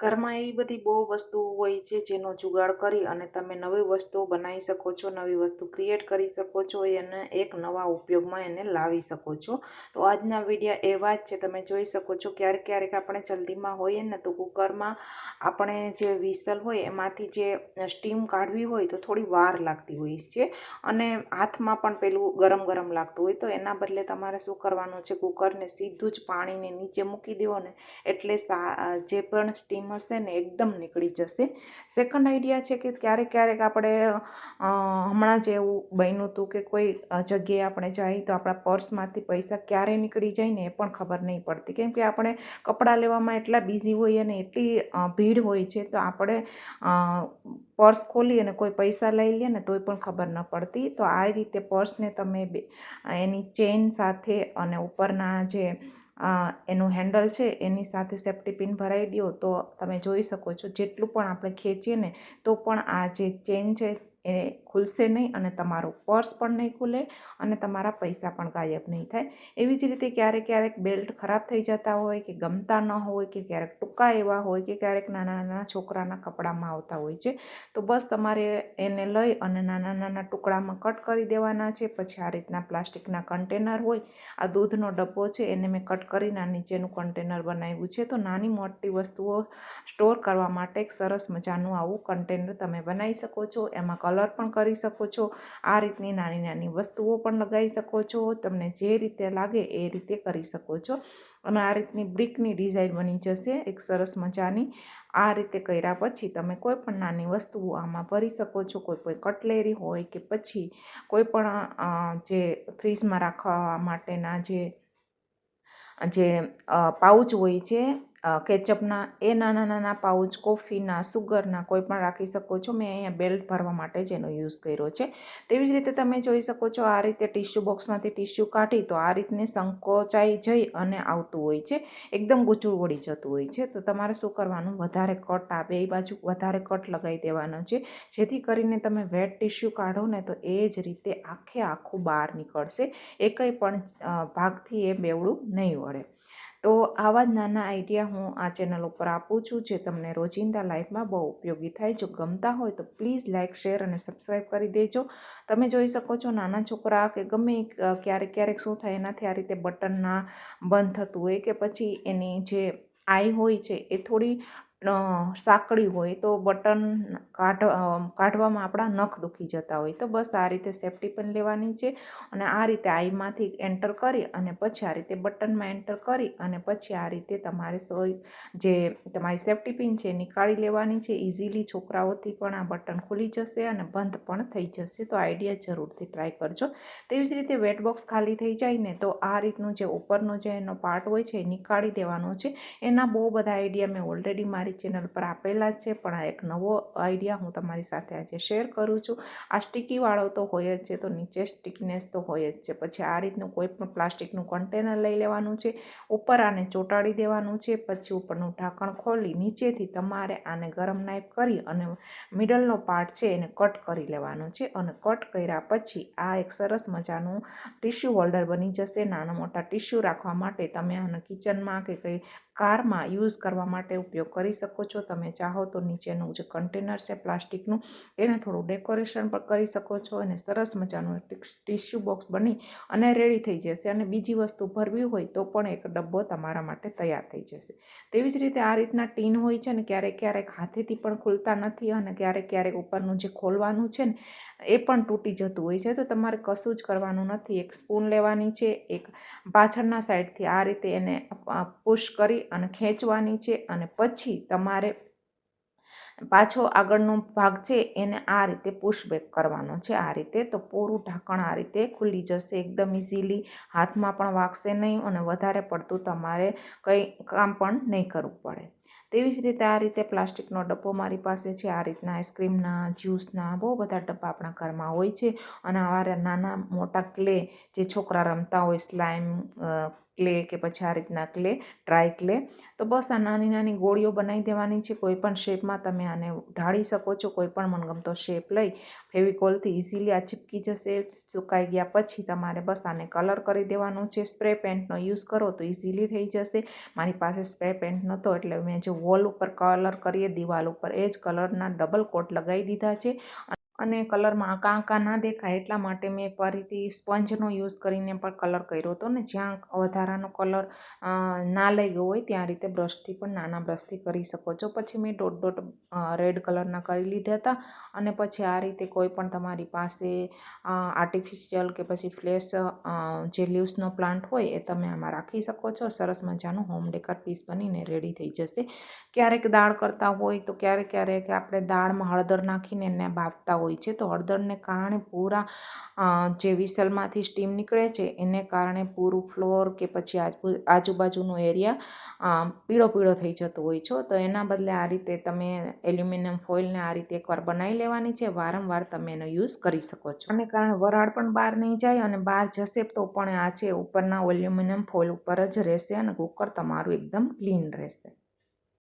ઘરમાં એવી બધી બહુ વસ્તુઓ હોય છે જેનો જુગાડ કરી અને તમે નવી વસ્તુઓ બનાવી શકો છો, નવી વસ્તુ ક્રિએટ કરી શકો છો, એને એક નવા ઉપયોગમાં એને લાવી શકો છો. તો આજના વિડીયા એવા જ છે. તમે જોઈ શકો છો ક્યારેક ક્યારેક આપણે જલ્દીમાં હોઈએ ને તો કુકરમાં આપણે જે વિસલ હોય એમાંથી જે સ્ટીમ કાઢવી હોય તો થોડી વાર લાગતી હોય છે અને હાથમાં પણ પેલું ગરમ ગરમ લાગતું હોય તો એના બદલે તમારે શું કરવાનું છે? કુકરને સીધું જ પાણીને નીચે મૂકી દેવો ને એટલે જે પણ સ્ટીમ હશે ને એકદમ નીકળી જશે. સેકન્ડ આઈડિયા છે કે ક્યારેક ક્યારેક આપણે હમણાં જ એવું બન્યું હતું કે કોઈ જગ્યાએ આપણે જઈએ તો આપણા પર્સમાંથી પૈસા ક્યારે નીકળી જાય ને એ પણ ખબર નહીં પડતી. કેમ કે આપણે કપડાં લેવામાં એટલા બિઝી હોઈએ અને એટલી ભીડ હોય છે તો આપણે પર્સ ખોલી અને કોઈ પૈસા લઈ લઈએ ને તોય પણ ખબર ન પડતી. તો આ રીતે પર્સને તમે એની ચેન સાથે અને ઉપરના જે એનું હેન્ડલ છે, એની સાથે સેફ્ટી પિન ભરાવી દો તો તમે જોઈ શકો છો. જેટલું પણ આપણે ખેંચીએ ને, તો પણ આ જે ચેન છે, એ ખુલશે નહીં અને તમારું પર્સ પણ નહીં ખુલે અને તમારા પૈસા પણ ગાયબ નહીં થાય. એવી જ રીતે ક્યારેક ક્યારેક બેલ્ટ ખરાબ થઈ જતા હોય કે ગમતા ન હોય કે ક્યારેક ટૂંકા એવા હોય કે ક્યારેક નાના નાના છોકરાના કપડામાં આવતા હોય છે. તો બસ તમારે એને લઈ અને નાના નાના ટુકડામાં કટ કરી દેવાના છે. પછી આ રીતના પ્લાસ્ટિકના કન્ટેનર હોય, આ દૂધનો ડબ્બો છે એને મેં કટ કરીને નીચેનું કન્ટેનર બનાવ્યું છે. તો નાની મોટી વસ્તુઓ સ્ટોર કરવા માટે એક સરસ મજાનું આવું કન્ટેનર તમે બનાવી શકો છો. એમાં કલર પણ કરી શકો છો. આ રીતની નાની નાની વસ્તુઓ પણ લગાવી શકો છો. તમને જે રીતે લાગે એ રીતે કરી શકો છો. અને આ રીતની બ્રિકની ડિઝાઇન બની જશે. એક સરસ મજાની. આ રીતે કર્યા પછી તમે કોઈ પણ નાની વસ્તુઓ આમાં ભરી શકો છો. કોઈ કોઈ કટલેરી હોય કે પછી કોઈ પણ જે ફ્રીજમાં રાખવા માટેના જે જે પાઉચ હોય છે કેચઅપના, એ નાના નાના પાઉચ, કોફીના, સુગરના કોઈ પણ રાખી શકો છો. મેં અહીંયા બેલ્ટ ભરવા માટે જ એનો યુઝ કર્યો છે. તેવી જ રીતે તમે જોઈ શકો છો, આ રીતે ટિશ્યુ બોક્સમાંથી ટીશ્યુ કાઢી તો આ રીતને સંકોચાઈ જઈ અને આવતું હોય છે. એકદમ ગૂંચું વળી જતું હોય છે. તો તમારે શું કરવાનું? વધારે કટ આપે એ બાજુ વધારે કટ લગાવી દેવાનો છે. જેથી કરીને તમે વેટ ટીશ્યુ કાઢો ને તો એ જ રીતે આખે આખું બહાર નીકળશે. એ કંઈ પણ ભાગથી એ બેવડું નહીં વળે. તો આવા જ નાના આઈડિયા હું આ ચેનલ ઉપર આપું છું જે તમને રોજિંદા લાઈફમાં બહુ ઉપયોગી થાય. જો ગમતા હોય તો પ્લીઝ લાઇક શેર અને સબસ્ક્રાઈબ કરી દેજો. તમે જોઈ શકો છો નાના છોકરા કે ગમે ક્યારેક ક્યારેક શું થાય એનાથી આ રીતે બટનના બંધ થતું હોય કે પછી એની જે આઈ હોય છે એ થોડી સાંકડી હોય તો બટન કાઢ કાઢવામાં આપણા નખ દુખી જતા હોય. તો બસ આ રીતે સેફટી પણ લેવાની છે અને આ રીતે આઈમાંથી એન્ટર કરી અને પછી આ રીતે બટનમાં એન્ટર કરી અને પછી આ રીતે તમારે સોય, જે તમારી સેફટી પિન છે નીકાળી લેવાની છે. ઇઝીલી છોકરાઓથી પણ આ બટન ખુલી જશે અને બંધ પણ થઈ જશે. તો આઈડિયા જરૂરથી ટ્રાય કરજો. તેવી જ રીતે વેટ બોક્સ ખાલી થઈ જાય ને તો આ રીતનું જે ઉપરનો જે એનો પાર્ટ હોય છે એ નીકાળી દેવાનો છે. એના બહુ બધા આઈડિયા મેં ઓલરેડી મારી મારી ચેનલ પર આપેલા છે, પણ આ એક નવો આઈડિયા હું તમારી સાથે આજે શેર કરું છું. આ સ્ટીકીવાળો તો હોય જ છે, તો નીચે સ્ટીકનેસ તો હોય જ છે. પછી આ રીતનું કોઈ પણ પ્લાસ્ટિકનું કન્ટેનર લઈ લેવાનું છે, ઉપર આને ચોંટાડી દેવાનું છે, પછી ઉપરનું ઢાંકણ ખોલી નીચેથી તમારે આને ગરમ નાઇફ કરી અને મિડલનો પાર્ટ છે એને કટ કરી લેવાનો છે. અને કટ કર્યા પછી આ એક સરસ મજાનું ટિશ્યુ હોલ્ડર બની જશે. નાના મોટા ટિશ્યુ રાખવા માટે તમે આને કિચનમાં કે કંઈ કારમાં યુઝ કરવા માટે ઉપયોગ કરી શકો છો. તમે ચાહો તો નીચેનું જે કન્ટેનર છે પ્લાસ્ટિકનું, એને થોડું ડેકોરેશન પણ કરી શકો છો અને સરસ મજાનું ટિશ્યુ બોક્સ બની અને રેડી થઈ જશે અને બીજી વસ્તુ ભરવી હોય તો પણ એક ડબ્બો તમારા માટે તૈયાર થઈ જશે. તેવી જ રીતે આ રીતના ટીન હોય છે ને ક્યારેક ક્યારેક હાથેથી પણ ખુલતા નથી અને ક્યારેક ક્યારેક ઉપરનું જે ખોલવાનું છે ને એ પણ તૂટી જતું હોય છે, તો તમારે કશું જ કરવાનું નથી. એક સ્પૂન લેવાની છે, એક પાછળના સાઈડથી આ રીતે એને પુશ કરી અને ખેંચવાની છે અને પછી તમારે પાછો આગળનો ભાગ છે એને આ રીતે પુશબેક કરવાનો છે, આ રીતે. તો પૂરું ઢાંકણ આ રીતે ખુલી જશે, એકદમ ઇઝીલી હાથમાં પણ વાગશે નહીં અને વધારે પડતું તમારે કંઈ કામ પણ નહીં કરવું પડે. તેવી જ રીતે આ રીતે પ્લાસ્ટિકનો ડબ્બો મારી પાસે છે. આ રીતના આઈસ્ક્રીમના, જ્યુસના બહુ બધા ડબ્બા આપણા ઘરમાં હોય છે. અને આવા નાના મોટા ક્લે જે છોકરા રમતા હોય સ્લાઇમ ક્લે કે પછી આ રીતના ક્લે ડ્રાય ક્લે. તો બસ આ નાની નાની ગોળીઓ બનાવી દેવાની છે. કોઈ પણ શેપમાં તમે આને ઢાળી શકો છો. કોઈ પણ મનગમતો શેપ લઈ. ફેવિકોલથી ઇઝીલી આ ચીપકી જશે. સુકાઈ ગયા પછી તમારે બસ આને કલર કરી દેવાનું છે. સ્પ્રે પેન્ટનો યુઝ કરો તો ઇઝીલી થઈ જશે. મારી પાસે સ્પ્રે પેન્ટ નહોતો એટલે મેં જે વોલ ઉપર કલર કરીએ, દિવાલ ઉપર એ જ કલરના ડબલ કોટ લગાવી દીધા છે. અને કલરમાં આંકા આંકા ના દેખાય એટલા માટે મેં ફરીથી સ્પંજનો યુઝ કરીને પણ કલર કર્યો હતો ને જ્યાં વધારાનો કલર ના લઈ ગયો હોય ત્યાં રીતે બ્રશથી પણ નાના બ્રશથી કરી શકો છો. પછી મેં ડોટ ડોટ રેડ કલરના કરી લીધા હતા અને પછી આ રીતે કોઈ પણ તમારી પાસે આર્ટિફિશિયલ કે પછી ફ્લેશ જે લીવ્સનો પ્લાન્ટ હોય એ તમે આમાં રાખી શકો છો. સરસ મજાનું હોમ ડેકર પીસ બનીને રેડી થઈ જશે. ક્યારેક દાળ કરતા હોય તો ક્યારેક ક્યારેક આપણે દાળમાં હળદર નાખીને એને બાફતા હોય છે. તો હળદરને કારણે પૂરા જે વિસલમાંથી સ્ટીમ નીકળે છે, એને કારણે પૂરું ફ્લોર કે પછી આજુ, આજુબાજુનો એરિયા પીળો પીળો થઈ જતો હોય છે. તો એના બદલે આ રીતે તમે એલ્યુમિનિયમ ફોઇલને આ રીતે એકવાર બનાવી લેવાની છે. વારંવાર તમે એનો યુઝ કરી શકો છો. અને કારણે વરાળ પણ બહાર નહીં જાય અને બહાર જશે તો પણ આ છે ઉપરના એલ્યુમિનિયમ ફોઇલ ઉપર જ રહેશે અને કુકર તમારું એકદમ ક્લીન રહેશે.